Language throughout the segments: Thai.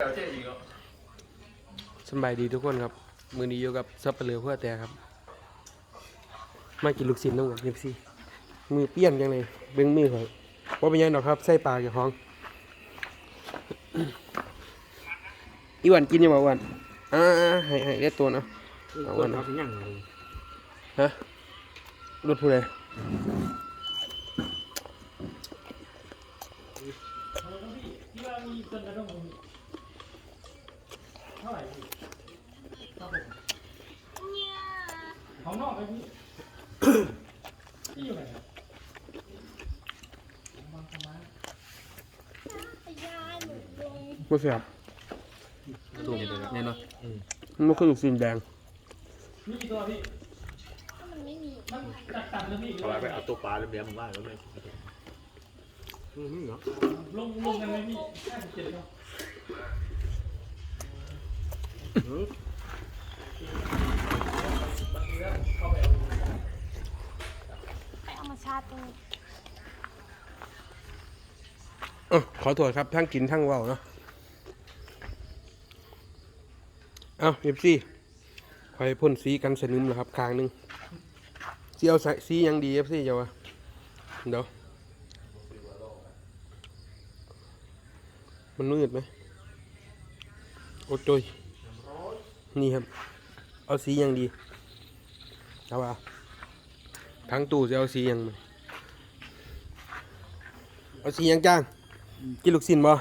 สบายดีทุกคนครับ มือนี้อยู่กับซับเปลือเพื่อแต่ครับ มากินลูกชิ้นน้องกันเอฟซีมือเปี้ยนยังไงเบ้งมือเขาว่าเป็นยังดอกครับใส่ปลากอย่าห้อง อีวันกินยังบ่วันอ่าให้ให้เรียกตัวเนาะเอาวันเขาเนะถึงยังฮะรถผู้ใดที่ว่ามีคนกระโดดเท่าไหร่พี่ครับผม ของนอกไปพี่ที่อยู่ไหนครับบางประมาณบ่เสียบตัวนี้เลยเนี่ยเนาะมันบ่คือลูกชิ้นแดงมีกี่ตัวพี่มันจัดตัดแล้วพี่เอาไปเอาตัวปลาเลี้ยงมึงว่าแล้วเลยลงลงกันไหมพี่ห้าสิบเจ็ดเนาะ ไปเอามาชาร์จตรงนี้เออขอโทษครับ ทั้งกินทั้งเว้าเนาะเอาเอฟซีคอยพ่นสีกันสนิมเหรอครับคางหนึงสีเอาใส่สียังดีเอฟซีเจ้าวะเดี๋ยวมันมืดไหมโอ้โจยนี่ครับ เอาสียังดีเอาว่าทั้งตู้จะเอาสียังมเอาสียังจ้างกินลูกสินบ่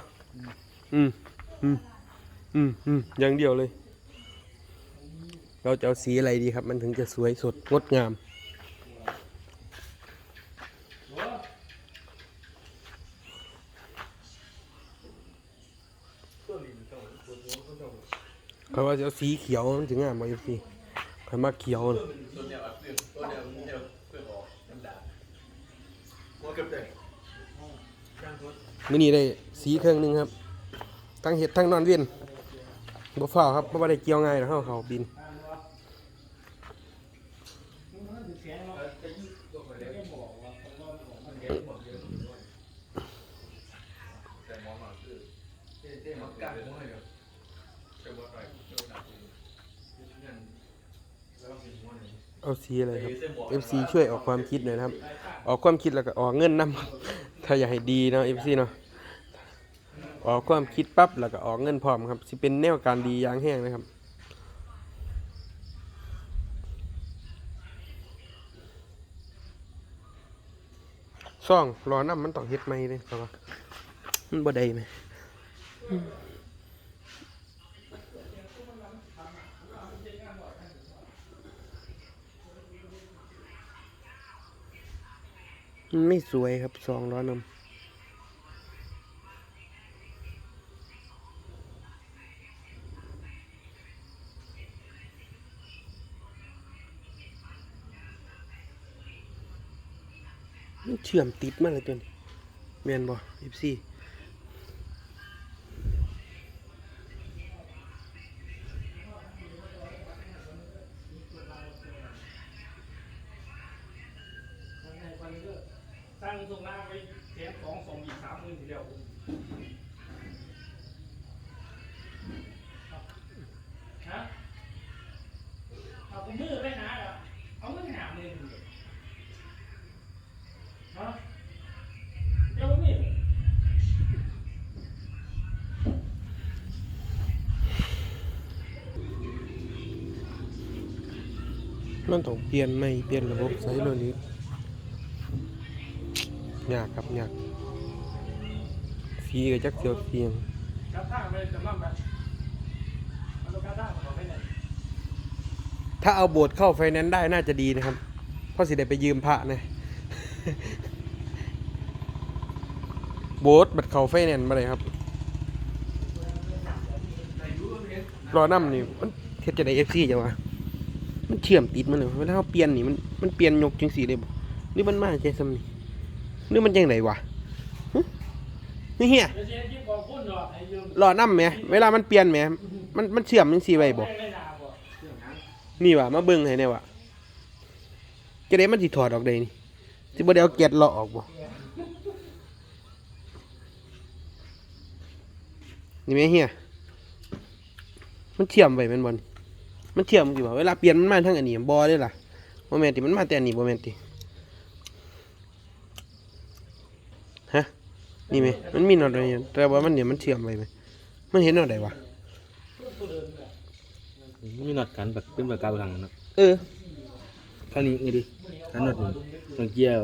อืมอืมอืมอืมอย่างเดียวเลย เราจะเอาสีอะไรดีครับ มันถึงจะสวยสดงดงาม เขาว่าจะเอาสีเขียวมันถึงงามมาอยู่พี่ใครมาเขียวน่ะตัวเนี้ยอัดเปลือกตัวเนี้ยมันเนี่ยวมือนี้ได้สีเครื่องหนึงครับ ทั้งเห็ดทั้งนอนเวียนบ่ฟ้าครับเพราะว่าได้เกี่ยวง่ายนะเฮาเขาบินเสียงเนาะไม่ได้เกเดี๋ยวแต่หมอมาคือเจ๊มันกัดหัวเลยเจ้าบัวไปเจ้าหนักนั่นแล้วก็เป็นหัวหนึ่ง เอาสีอะไรครับ FC ช่วยออกความคิดหน่อยนะครับ ออกความคิดแล้วก็ออกเงินนำถ้าอยากให้ดีเนาะ FC เนาะออกความคิดปั๊บแล้วก็ออกเงินพร้อมครับสิเป็นแนวการดีอย่างแห้งนะครับซ่องรอน้ำมันต้องเฮ็ดใหม่เลยครับว่ามันบ่ได้ไหมอืมมัน ไม่สวยครับซองร้อนน้ำมันเชื่อมติดมาเลยตัวนี้แมนบ่เอฟซี สร้างตรงหน้าไปเสียงสองสองอีกสามหมื่นทีเดียวฮะเอาผมมือไปหาเหรอเอาเงินหาเลยฮะเจ้ามีดมันต้องเปลี่ยนไม่เปลี่ยนระบบใช้โลนี้ ยากครับยากสีก็จักเสียวเสียงกระท่าไปสำหรับแบบเอาลูกกระท่ามาขอไปไหนถ้าเอาโบสถ์เข้าไฟแนนซ์ได้น่าจะดีนะครับ เพราะสิได้ไปยืมพระนะโบสถ์บัดเข้าไฟแนนซ์มาเลยครับรอน้ำนี่มันเฮ็ดจะได้เอฟซีจังวะมันเชื่อมติดมันเลยเวลาเราเปลี่ยนนี่มันมันเปลี่ยนยกจังสีเลยบ่หรือมันมาใจซ้ำนี่ หรือมันจังไดวะหึนี่เฮียเดี๋ยวเจ๊ยิ้มบอกพุ่นหรอกไอ้ยืมรอน้ำแหมเวลามันเปลี่ยนแหมมันมันเชื่อมจังสีไว้บ่ไม่ได้ด่าบ่นี่ว่ะมาเบิ่งให้แน่ว่ะจะได้มันสิถอดออกได้นี่สิบ่ได้เอาเกล็ดเลาะออกบ่นี่แม่เฮียมันเชื่อมไปแม่นบ่นี่มันเชื่อมอยู่บ่เวลาเปลี่ยนมันมาทางอันนี้บ่ได้ล่ะบ่แม่นติมันมาแต่อันนี้บ่แม่นติ ฮะนี่ไหมมันมีน็อตอะไรอยู่แต่ว่ามันเนี่ยมันเชื่อมไปไหมมันเห็นน็อตใดวะมีน็อตกันแบบเป็นแบบกาวหลังนะเออข้างนี้นี่ดิข้างน็อตนี่มันเกี่ยว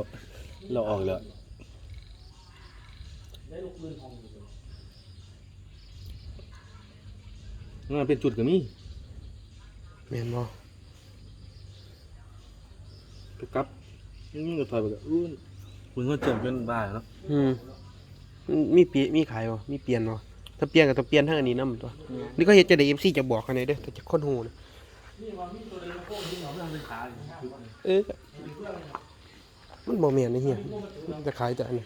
เราออกแล้วได้ลูกปืนของอยู่มันเป็นจุดกับมีแม่นบ่ไปกลับนี่ก็ถอยไปกับอู้ มันก็เจ็บเป็นบ้าเนาะอืมมันมีเปียมีขายบ่มีเปลี่ยนบ่ถ้าเปลี่ยนก็ต้องเปลี่ยนทางอันนี้นำตัว นี่ก็เฮ็ดจะได้ FC จะบอกกันได้เด้อแต่จะคนฮู้นะนี่ว่ามีตัวเองโค้งที่หนอมันเป็นขาอยู่เออมันบ่แม่นนะเฮียมันจะขายแต่อันนี้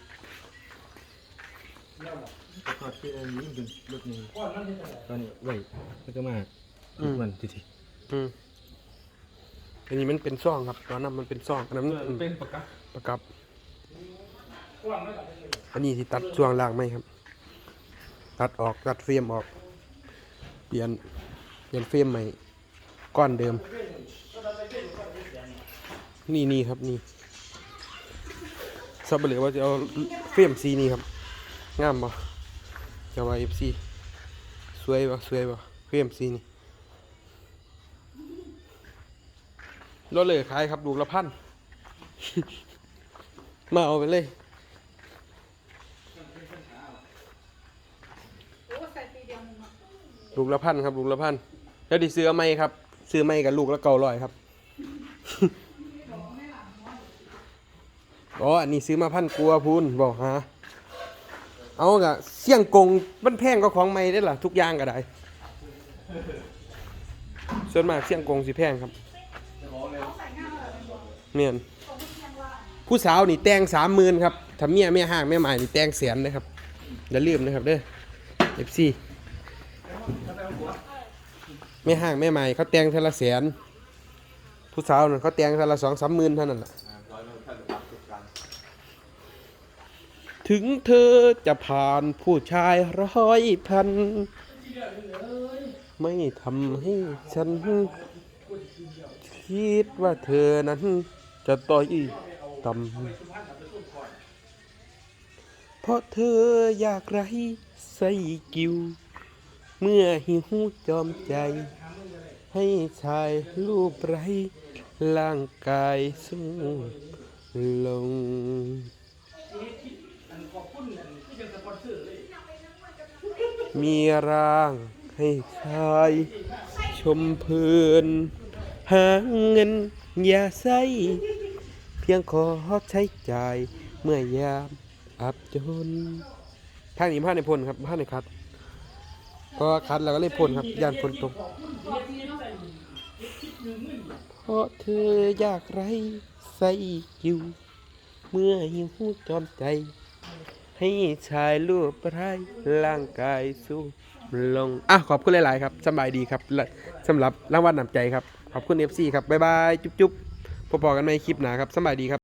ถอดที่อันนี้เป็นรถนี้ก้อนมันเป็นอะไรตอนนี้ไว้แล้วก็มามันทีทีอืมอันนี้มันเป็นซ่องครับ ตอนนั้นมันเป็นซ่องอันนั้นมันเป็นปากกาประกับก้ อันนี้ที่ตัดช่วงล่างไหมครับ ตัดออกตัดเฟรมออก เปลี่ยนเปลี่ยนเฟรมใหม่ก้อนเดิม นี่นี่ครับนี่ซับเหลือว่าจะเอาเฟรมสีนี้ครับงามบ่จะว่าเอฟซีสวยบ่สวยบ่เฟรมสีนี่รถเลยขายครับลูกละพัน มาเอาไปเลย ลูกละพันครับ ลูกละพันแล้วดิซื้อไหมครับ ซื้อไหมกับลูกละเก้าร้อยครับอ๋ออันนี้ซื้อมาพันกลัวพูนบอกฮะเอากะเสี่ยงกงมันแพงก็ของไม่ได้ล่ะทุกอย่างก็ได้ ส่วนมากเสี่ยงกงสิแพงครับเมียนผู้สาวนี่แต่งสามหมื่นครับถ้าเมียแม่ห้างแม่หมายนี่แต่งแสนเลยครับอย่าลืมนะครับเด้อเอฟซี แม่ห้างแม่ใหมายเขาแต่งเท่ละแสน ผู้สาวน่ะเขาแต่งเท่ละสองสามหมื่นเท่านั้นแหละถึงเธอจะผ่านผู้ชายร้อยพัน ไม่ทำให้ฉัน คิดว่าเธอนั้น จะต่อยต่ำเพราะเธออยากไรใส่กิว เมื่อหิวจอมใจ ให้ชายรูปไรร่างกายสูงลงมีร่างให้ชายชมเพลินหาเงินอย่าใส่เพียงขอใช้จ่ายเมื่อยามอับจนท่างนี้ผ้าในพลครับผ้าในคัด พอคัดแล้วก็เลยพลครับย่านพลตกเพราะเธออยากไรใส่กิวเมื่อหิวจอมใจ ให้ชายรูปไร้ร่างกายสู้ลง อะ ขอบคุณหลาย ๆ ครับสบายดีครับสำหรับรางวัลนำใจครับ ขอบคุณ FC ครับ บ๊ายบาย จุ๊บๆพบกันในคลิปหน้าครับสบายดีครับ